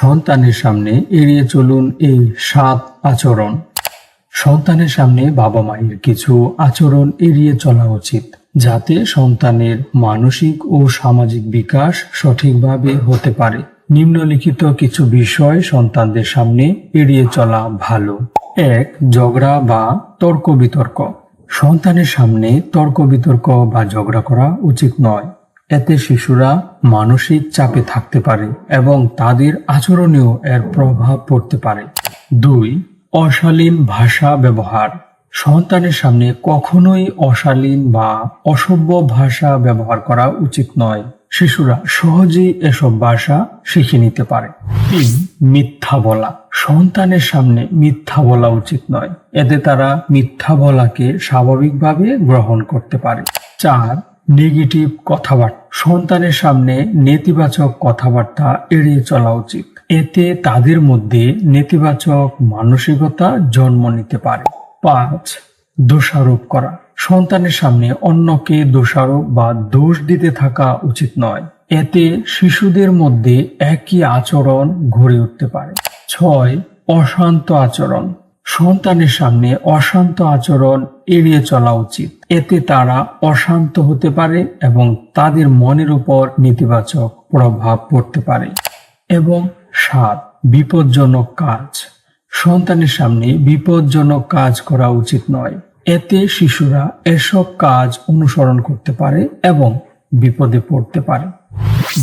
সন্তানের সামনে এড়িয়ে চলুন এই সাত আচরণ। সন্তানের সামনে বাবা মায়ের কিছু আচরণ এড়িয়ে চলা উচিত, যাতে সন্তানের মানসিক ও সামাজিক বিকাশ সঠিকভাবে হতে পারে। নিম্নলিখিত কিছু বিষয় সন্তানদের সামনে এড়িয়ে চলা ভালো। এক, ঝগড়া বা তর্ক বিতর্ক। সন্তানের সামনে তর্ক বিতর্ক বা ঝগড়া করা উচিত নয়। এতে শিশুরা মানসিক চাপে থাকতে পারে এবং তাদের আচরণেও এর প্রভাব পড়তে পারে। দুই, অশালীন ভাষা ব্যবহার। সন্তানের সামনে কখনোই অশালীন বা অসভ্য ভাষা ব্যবহার করা উচিত নয়। শিশুরা সহজেই এসব ভাষা শিখে নিতে পারে। তিন, মিথ্যা বলা। সন্তানের সামনে মিথ্যা বলা উচিত নয়। এতে তারা মিথ্যা বলাকে স্বাভাবিকভাবে গ্রহণ করতে পারে। চার, নেগেটিভ কথাবার্তা। সন্তানের সামনে নেতিবাচক কথাবার্তা এড়িয়ে চলা উচিত। এতে তাদের মধ্যে নেতিবাচক মানসিকতা জন্ম নিতে পারে। পাঁচ, দোষারোপ করা। সন্তানের সামনে অন্যকে দোষারোপ বা দোষ দিতে থাকা উচিত নয়। এতে শিশুদের মধ্যে একই আচরণ গড়ে উঠতে পারে। ছয়, অশান্ত আচরণ। সন্তানের সামনে অশান্ত আচরণ এড়িয়ে চলা উচিত। এতে তারা অশান্ত হতে পারে এবং তাদের মনের উপর নেতিবাচক প্রভাব পড়তে পারে। এবং সাত বিপজ্জনক কাজ। সন্তানের সামনে বিপজ্জনক কাজ করা উচিত নয়। এতে শিশুরা এসব কাজ অনুসরণ করতে পারে এবং বিপদে পড়তে পারে।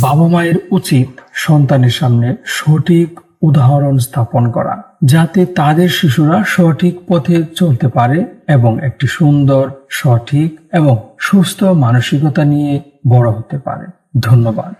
বাবা মায়ের উচিত সন্তানের সামনে সঠিক উদাহরণ স্থাপন করা, যাতে তাদের শিশুরা সঠিক পথে চলতে পারে এবং একটি সুন্দর, সঠিক এবং সুস্থ মানসিকতা নিয়ে বড় হতে পারে। ধন্যবাদ।